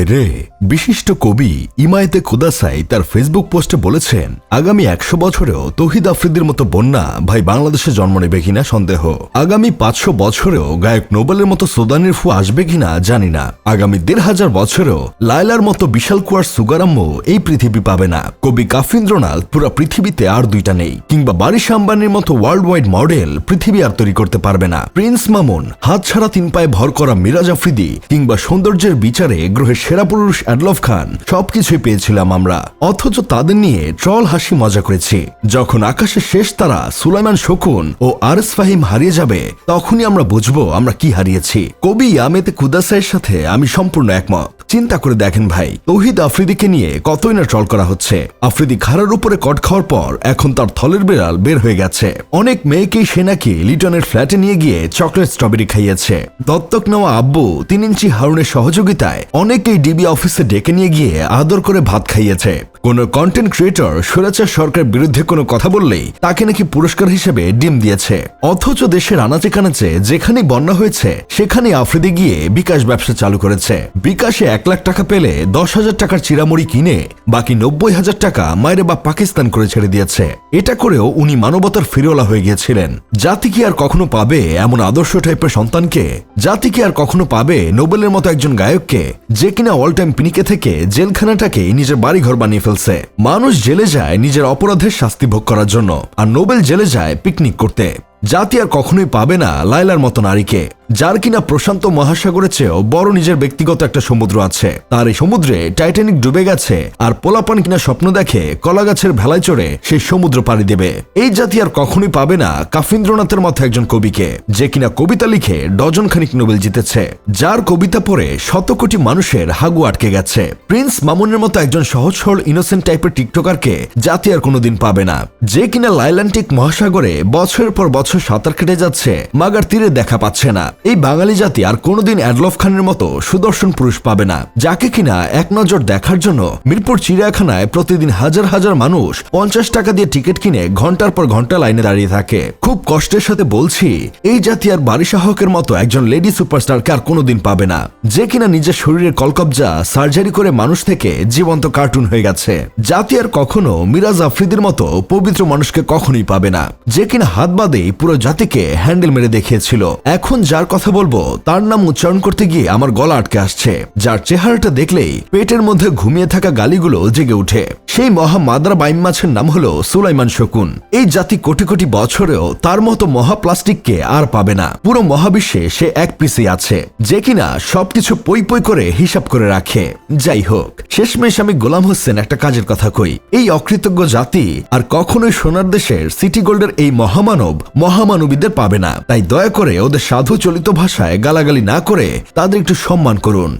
ভাইরে বিশিষ্ট কবি ইমায়েতে খুদাসাই তার ফেসবুক পোস্টে বলেছেন, আগামী একশো বছরেও তহিদ আফ্রিদির মতো বন্যা ভাই বাংলাদেশে জন্ম নেবে কিনা সন্দেহ। আগামী পাঁচশো বছরেও গায়ক নোবেলের মতো সোদানির ফু আসবে কিনা জানি না। আগামী দেড় হাজার বছরেও লায়লার মতো বিশাল কুয়ার সুগারাম্য এই পৃথিবী পাবে না। কবি কাফিন্দ্রনাথ পুরো পৃথিবীতে আর দুইটা নেই। কিংবা বারিশ আম্বানির মতো ওয়ার্ল্ড ওয়াইড মডেল পৃথিবী আর তৈরি করতে পারবে না। প্রিন্স মামুন, হাত ছাড়া তিন পায়ে ভর করা মিরাজ আফ্রিদি কিংবা সৌন্দর্যের বিচারে গ্রহের সেরা পুরুষ অ্যাডলফ খান। সবকিছুই পেয়েছিলাম আমরা। অথচ তাদের নিয়ে ট্রল হাসি মজা করেছি। যখন আকাশের শেষ তারা সুলাইমান শকুন ও আরস ফাহিম হারিয়ে যাবে, তখনই আমরা বুঝব আমরা কি হারিয়েছি। কবি আমেতে কুদাসাইয়ের সাথে আমি সম্পূর্ণ একমত। চিন্তা করে দেখেন ভাই, তৌহিদ আফ্রিদিকে নিয়ে কতই না ট্রল করা হচ্ছে। আফ্রিদি খাড়ার উপরে কট খাওয়ার পর এখন তার থলের বেড়াল বের হয়ে গেছে। অনেক মেয়েকেই সেনাকে লিটনের ফ্ল্যাটে নিয়ে গিয়ে চকলেট স্ট্রবেরি খাইয়েছে। দত্তক নেওয়া আব্বু তিন ইঞ্চি হারুনের সহযোগিতায় অনেকেই ডিবি অফিসে ডেকে নিয়ে গিয়ে আদর করে ভাত খাইয়েছে। কোন কন্টেন্ট ক্রিয়েটর সুরাচার সরকার বিরুদ্ধে কোনো কথা বললেই তাকে নাকি পুরস্কার হিসেবে ডিম দিয়েছে। অথচ দেশের আনাচে কানাচে যেখানেই বন্যা হয়েছে সেখানে আফ্রিদি গিয়ে বিকাশ ব্যবসা চালু করেছে। বিকাশে এক লাখ টাকা পেলে দশ হাজার টাকার চিরামুড়ি কিনে বাকি নব্বই হাজার টাকা মায়ের বা পাকিস্তান করে ছেড়ে দিয়েছে। এটা করেও উনি মানবতার ফিরোলা হয়ে গিয়েছিলেন। জাতি কি আর কখনো পাবে এমন আদর্শ টাইপের সন্তানকে? জাতি কি আর কখনো পাবে নোবেলের মতো একজন গায়ককে, যে কিনা অল টাইম পিনিকে থেকে জেলখানাটাকে নিজের বাড়িঘর বানিয়ে ফেলছে মানুষ জেলে যায় নিজের অপরাধের শাস্তি ভোগ করার জন্য, আর নোবেল জেলে যায় পিকনিক করতে। জাতি আর কখনোই পাবে না লাইলার মতো নারীকে। যার কিনা প্রশান্ত মহাসাগরের চেয়েও বড় নিজের ব্যক্তিগত একটা সমুদ্র আছে। তার এই সমুদ্রে টাইটানিক ডুবে গেছে আর পোলাপান কিনা স্বপ্ন দেখে কলা গাছের ভেলায় চড়ে সেই সমুদ্র পাড়ি দেবে। এই জাতি আর কখনোই পাবে না কাফিন্দ্রনাথের মতো একজন কবিকে, যে কিনা কবিতা লিখে ডজন খানিক নোবেল জিতেছে, যার কবিতা পড়ে শত কোটি মানুষের হাগু আটকে গেছে। প্রিন্স মামুনের মতো একজন সহজ সরল ইনোসেন্ট টাইপের টিকটকারকে জাতি আর কোনোদিন পাবে না। যে কিনা লাইল্যান্টিক মহাসাগরে বছরের পর বছর সাঁতার কেটে যাচ্ছে, মাগার তীরে দেখা পাচ্ছে না। এই বাঙালি জাতি আর কোনোদিন অ্যাডলফ খানের মতো সুদর্শন পুরুষ পাবে না। যাকে কিনা এক নজর দেখার জন্য মিরপুর চিড়িয়াখানায় প্রতিদিন হাজার হাজার মানুষ পঞ্চাশ টাকা দিয়ে টিকিট কিনে ঘণ্টার পর ঘণ্টা লাইনে দাঁড়িয়ে থাকে। খুব কষ্টের সাথে বলছি, এই জাতি আর বাড়ি শাহকের মতো একজন লেডি সুপারস্টারকে আর কোনোদিন পাবে না। যে কিনা নিজের শরীরের কলকবজা সার্জারি করে মানুষ থেকে জীবন্ত কার্টুন হয়ে গেছে। জাতি আর কখনো মিরাজ আফ্রিদির মতো পবিত্র মানুষকে কখনোই পাবে না। যে কিনা হাত বাদে পুরো জাতিকে হ্যান্ডেল মেরে দেখিয়েছিল। এখন যার কথা বলব? তার নাম উচ্চারণ করতে গিয়ে আমার গলা আটকে আসছে। যার চেহারাটা দেখলেই পেটের মধ্যে ঘুমিয়ে থাকা গালিগুলো জেগে উঠে সেই মহা মাদ্রা বাইম মাছের নাম হলো সুলাইমান শকুন। এই জাতি কোটি কোটি বছরেও তার মতো মহা প্লাস্টিককে আর পাবে না। পুরো মহাবিশ্বে সে এক পিসি আছে, যে কিনা সবকিছু পই পই করে হিসাব করে রাখে। যাই হোক, শেষমেশ আমি গোলাম হোসেন একটা কাজের কথা কই। এই অকৃতজ্ঞ জাতি আর কখনোই সোনার দেশের সিটি গোল্ডের এই মহামানব মহামানবীদের পাবে না। তাই দয়া করে ওদের সাধু চলিত ভাষায় গালাগালি না করে তাদের একটু সম্মান করুন।